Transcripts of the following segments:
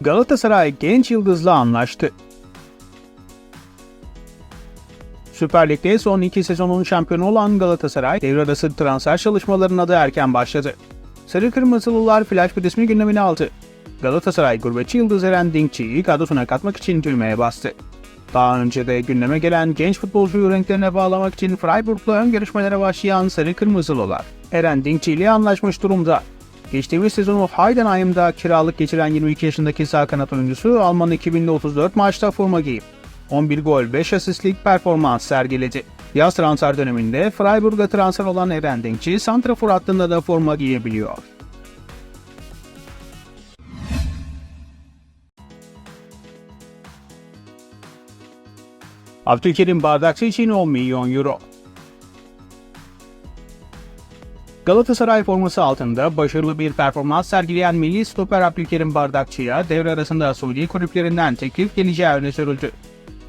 Galatasaray genç yıldızla anlaştı. Süper Lig'de son iki sezonun şampiyonu olan Galatasaray devre arası transfer çalışmalarına da erken başladı. Sarı Kırmızılılar flash bir ismi gündemine aldı. Galatasaray gurbetçi yıldız Eren Dinkçi'yi kadrosuna katmak için düğmeye bastı. Daha önce de gündeme gelen genç futbolcuyu renklerine bağlamak için Freiburg'la ön görüşmelere başlayan Sarı Kırmızılılar, Eren Dinkçi ile anlaşmış durumda. Geçtiğimiz sezonu Heidenheim'da kiralık geçiren 22 yaşındaki sağ kanat oyuncusu Alman 2000'de 34 maçta forma giyip 11 gol 5 asistlik performans sergiledi. Yaz transfer döneminde Freiburg'a transfer olan Eren Dinkçi, Santrafor hattında da forma giyebiliyor. Abdülkerim Bardakçı için 10 milyon euro. Galatasaray forması altında başarılı bir performans sergileyen milli stoper Abdülkerim Bardakçı'ya devre arasında Suudi kulüplerinden teklif geleceği öne sürüldü.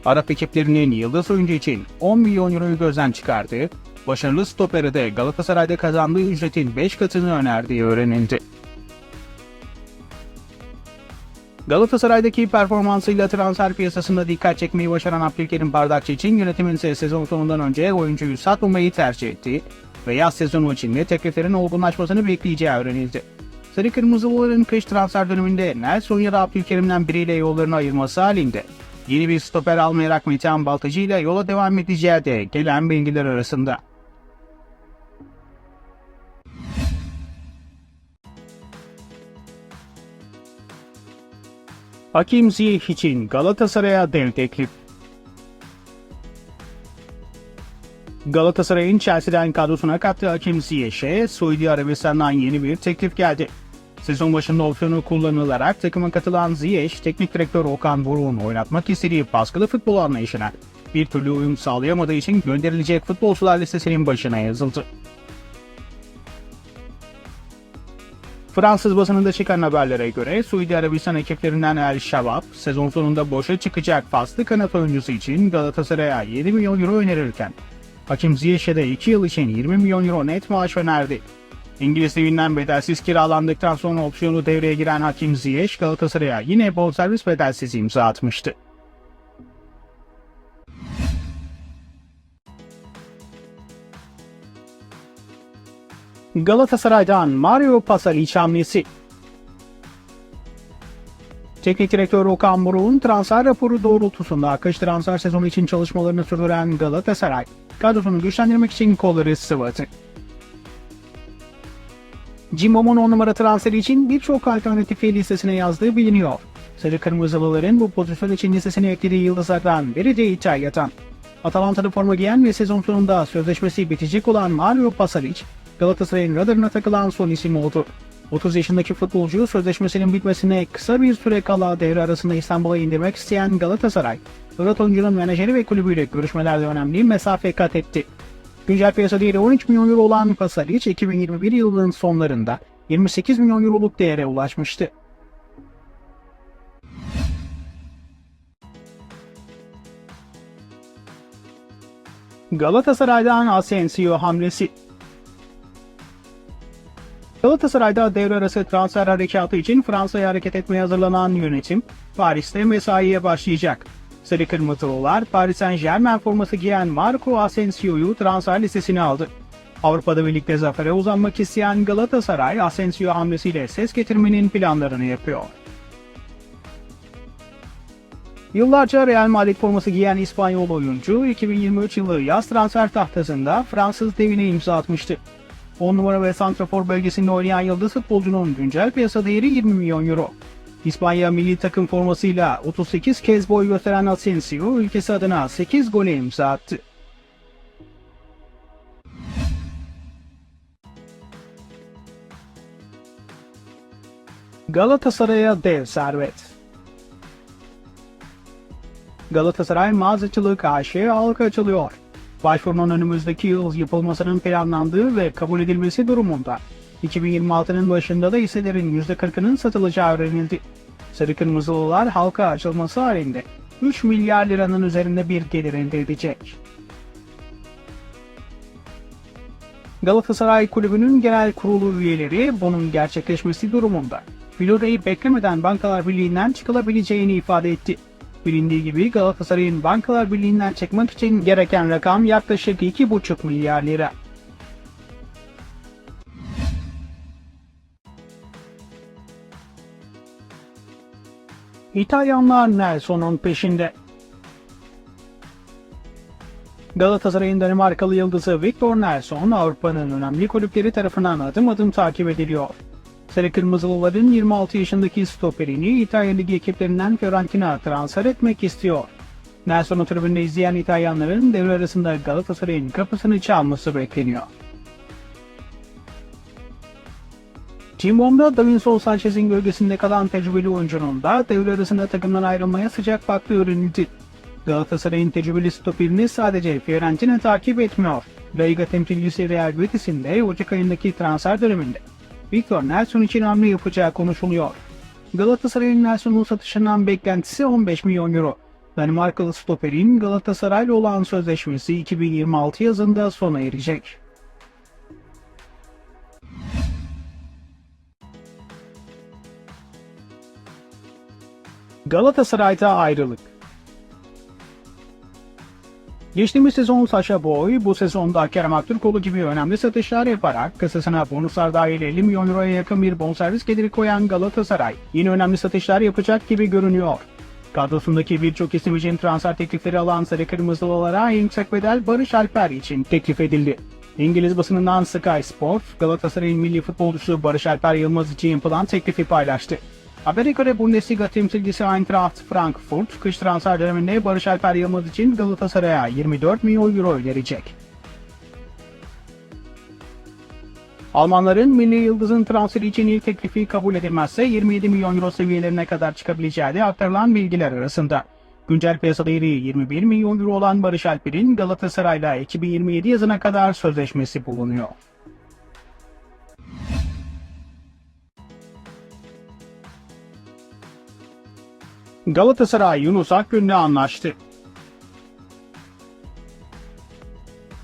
Arap ekiplerinin yıldız oyuncu için 10 milyon euroyu gözden çıkardığı, başarılı stopere de Galatasaray'da kazandığı ücretin 5 katını önerdiği öğrenildi. Galatasaray'daki performansıyla transfer piyasasında dikkat çekmeyi başaran Abdülkerim Bardakçı için yönetimin ise sezon sonundan önce oyuncuyu satmamayı tercih ettiği ve yaz sezonu içinde tekliflerin olgunlaşmasını bekleyeceği öğrenildi. Sarı Kırmızılıların kış transfer döneminde Nelson ya da Abdülkerim'den biriyle yollarını ayırması halinde yeni bir stoper almayarak Metehan Baltacı ile yola devam edeceği de gelen bilgiler arasında. Hakim Ziyech için Galatasaray'a dev teklif. Galatasaray'ın Chelsea'den kadrosuna kattığı Hakim Ziyech'e Suudi Arabistan'dan yeni bir teklif geldi. Sezon başında opsiyonu kullanılarak takıma katılan Ziyech, teknik direktör Okan Buruk'un oynatmak istediği baskılı futbol anlayışına bir türlü uyum sağlayamadığı için gönderilecek futbolcular listesinin başına yazıldı. Fransız basınında çıkan haberlere göre Suudi Arabistan ekiplerinden El Şabab sezon sonunda boşa çıkacak faslı kanat oyuncusu için Galatasaray'a 7 milyon euro önerirken Hakim Ziyech'e de 2 yıl için 20 milyon euro net maaş önerdi. İngiliz liginden bedelsiz kiralandıktan sonra opsiyonu devreye giren Hakim Ziyech Galatasaray'a yine bonservis bedelsiz imza atmıştı. Galatasaray'dan Mario Pasalic hamlesi. Teknik direktör Okan Buruk'un transfer raporu doğrultusunda kış transfer sezonu için çalışmalarını sürdüren Galatasaray, kadrosunu güçlendirmek için kolları sıvadı. Cimbom'un 10 numara transferi için birçok alternatifi listesine yazdığı biliniyor. Sarı Kırmızılıların bu pozisyon için listesine eklediği yıldızlardan biri de İtalya'dan. Atalanta'da forma giyen ve sezon sonunda sözleşmesi bitecek olan Mario Pasalic, Galatasaray'ın radarına takılan son isim oldu. 30 yaşındaki futbolcu sözleşmesinin bitmesine kısa bir süre kala devre arasında İstanbul'a indirmek isteyen Galatasaray, Fırat oyuncunun menajeri ve kulübüyle görüşmelerde önemli mesafe kat etti. Güncel piyasa değeri 13 milyon euro olan Pasalic 2021 yılının sonlarında 28 milyon euroluk değere ulaşmıştı. Galatasaray'dan Asensio hamlesi Galatasaray'da devre arası transfer harekatı için Fransa'ya hareket etmeye hazırlanan yönetim Paris'te mesaiye başlayacak. Sarı Kırmızılılar Paris Saint Germain forması giyen Marco Asensio'yu transfer listesine aldı. Avrupa'da birlikte zafere uzanmak isteyen Galatasaray Asensio hamlesiyle ses getirmenin planlarını yapıyor. Yıllarca Real Madrid forması giyen İspanyol oyuncu 2023 yılı yaz transfer tahtasında Fransız devine imza atmıştı. 10 numara ve santrafor bölgesinde oynayan yıldız futbolcunun güncel piyasa değeri 20 milyon euro. İspanya milli takım formasıyla 38 kez boy gösteren Asensio ülkesi adına 8 gole imza attı. Galatasaray'a dev servet. Galatasaray mağazacılık AŞ halka açılıyor. Başvurunun önümüzdeki yıl yapılmasının planlandığı ve kabul edilmesi durumunda 2026'nın başında da hisselerin %40'ının satılacağı öğrenildi. Sarı Kırmızılılar halka açılması halinde 3 milyar liranın üzerinde bir gelir elde edecek. Galatasaray Kulübü'nün genel kurulu üyeleri bunun gerçekleşmesi durumunda Florya'yı beklemeden Bankalar Birliği'nden çıkılabileceğini ifade etti. Bilindiği gibi Galatasaray'ın Bankalar Birliği'nden çıkmak için gereken rakam yaklaşık 2,5 milyar lira. İtalyanlar Nelson'un peşinde. Galatasaray'ın Danimarkalı yıldızı Victor Nelson Avrupa'nın önemli kulüpleri tarafından adım adım takip ediliyor. Sarı Kırmızılıların 26 yaşındaki stoperini İtalya Ligi ekiplerinden Fiorentina transfer etmek istiyor. Nelson'u tribünde izleyen İtalyanların devre arasında Galatasaray'ın kapısını çalması bekleniyor. Timbom'da Davinson Sanchez'in gölgesinde kalan tecrübeli oyuncunun da devre arasında takımdan ayrılmaya sıcak baktığı öğrenildi. Galatasaray'ın tecrübeli stoperini sadece Fiorentina takip etmiyor. La Liga temsilcisi Real Betis'in de Ocak ayındaki transfer döneminde Victor Nelson için hamle yapacağı konuşuluyor. Galatasaray'ın Nelson'un satışından beklentisi 15 milyon euro. Danimarkalı stoperin Galatasaray'la olan sözleşmesi 2026 yazında sona erecek. Galatasaray'da ayrılık Geçtiğimiz sezon Saşa Boy, bu sezonda Kerem Aktürkoğlu gibi önemli satışlar yaparak kasasına bonuslar dahil 50 milyon euroya yakın bir bonservis geliri koyan Galatasaray yine önemli satışlar yapacak gibi görünüyor. Kadrosundaki birçok isim için transfer teklifleri alan Sarı Kırmızılılara en yüksek bedel Barış Alper için teklif edildi. İngiliz basınından Sky Sport, Galatasaray'ın milli futbolcusu Barış Alper Yılmaz için yapılan teklifi paylaştı. Göre Bundesliga temsilcisi Eintracht Frankfurt, kış transfer döneminde Barış Alper Yılmaz için Galatasaray'a 24 milyon euro verecek. Almanların milli yıldızın transferi için ilk teklifi kabul edilmezse 27 milyon euro seviyelerine kadar çıkabileceği de aktarılan bilgiler arasında. Güncel piyasa değeri 21 milyon euro olan Barış Alper'in Galatasaray'la 2027 yazına kadar sözleşmesi bulunuyor. Galatasaray Yunus Akgün'le anlaştı.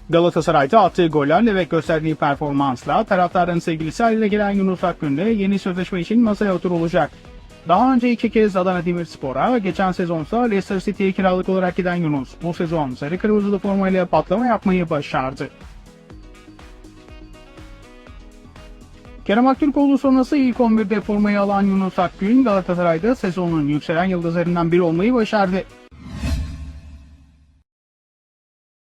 Galatasaray'da attığı gollerle ve gösterdiği performansla taraftarın sevgilisi haline gelen Yunus Akgün'le yeni sözleşme için masaya oturulacak. Daha önce iki kez Adana Demirspor'a, geçen sezonsa Leicester City'ye kiralık olarak giden Yunus, bu sezon sarı kırmızılı formayla patlama yapmayı başardı. Kerem Aktürkoğlu sonrası ilk 11'de formayı alan Yunus Akgün Galatasaray'da sezonun yükselen yıldızlarından biri olmayı başardı.